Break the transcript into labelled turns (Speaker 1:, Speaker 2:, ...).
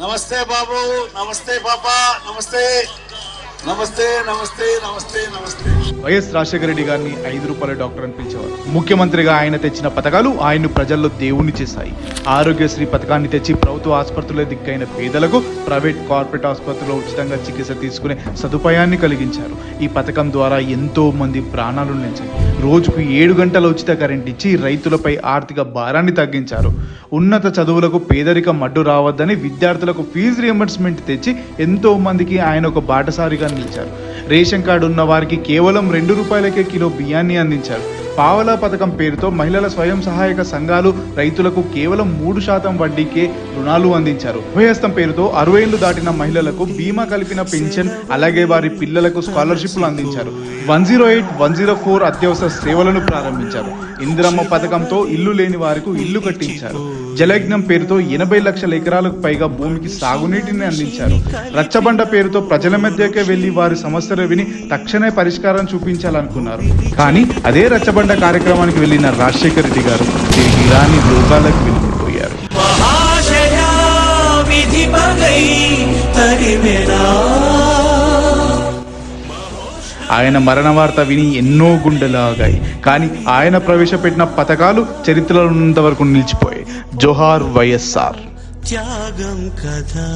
Speaker 1: నమస్తే బాబు నమస్తే పాప నమస్తే. నమస్తే నమస్తే నమస్తే నమస్తే.
Speaker 2: వైఎస్ రాజశేఖర రెడ్డి గారిని ఐదు రూపాయల డాక్టర్ అని పిలిచేవారు. ముఖ్యమంత్రిగా ఆయన తెచ్చిన పథకాలు ఆయన్ను ప్రజల్లో దేవుణ్ణి చేశాయి. ఆరోగ్యశ్రీ పథకాన్ని తెచ్చి ప్రభుత్వ ఆసుపత్రుల దిక్కైన పేదలకు ప్రైవేట్ కార్పొరేట్ ఆసుపత్రిలో ఉచితంగా చికిత్స తీసుకునే సదుపాయాన్ని కలిగించారు. ఈ పథకం ద్వారా ఎంతో మంది ప్రాణాలు నిలిచాయి. రోజుకు ఏడు గంటల ఉచిత కరెంట్ ఇచ్చి రైతులపై ఆర్థిక భారాన్ని తగ్గించారు. ఉన్నత చదువులకు పేదరికం అడ్డు రావద్దని విద్యార్థులకు ఫీజు రియంబర్స్మెంట్ తెచ్చి ఎంతో మందికి ఆయన ఒక బాటసారిగా నిలిచారు. రేషన్ కార్డు ఉన్న వారికి కేవలం రెండు రూపాయలకే కిలో బియ్యాన్ని అందించారు. పావలా పథకం పేరుతో మహిళల స్వయం సహాయక సంఘాలు రైతులకు కేవలం మూడు శాతం వడ్డీకే రుణాలు అందించారు. ఉభయస్థం పేరుతో అరవై ఏళ్ళు దాటిన మహిళలకు బీమా కలిపిన పెన్షన్ అలాగే వారి పిల్లలకు స్కాలర్షిప్లు అందించారు. One zero eight one zero four అత్యవసర సేవలను ప్రారంభించారు. ఇందిరమ్మ పథకంతో ఇల్లు లేని వారికి ఇల్లు కట్టించారు. జలయజ్ఞం పేరుతో ఎనభై లక్షల ఎకరాలకు పైగా భూమికి సాగునీటిని అందించారు. రచ్చబండ పేరుతో ప్రజల మధ్యకే వెళ్ళి వారి సమస్యలు విని తక్షణమే పరిష్కారం చూపించాలనుకున్నారు. కానీ అదే రచ్చబండ కార్యక్రమానికి వెళ్ళిన రాజశేఖర రెడ్డి గారు తిరిగి రాని లోకాలకు వెళ్ళిపోయారు. ఆయన మరణ వార్త విని ఎన్నో గుండెలాగాయి. కానీ ఆయన ప్రవేశపెట్టిన పథకాలు చరిత్రలో ఉన్నంత వరకు నిలిచిపోయాయి. జోహార్ వైఎస్ఆర్.
Speaker 3: త్యాగం కదా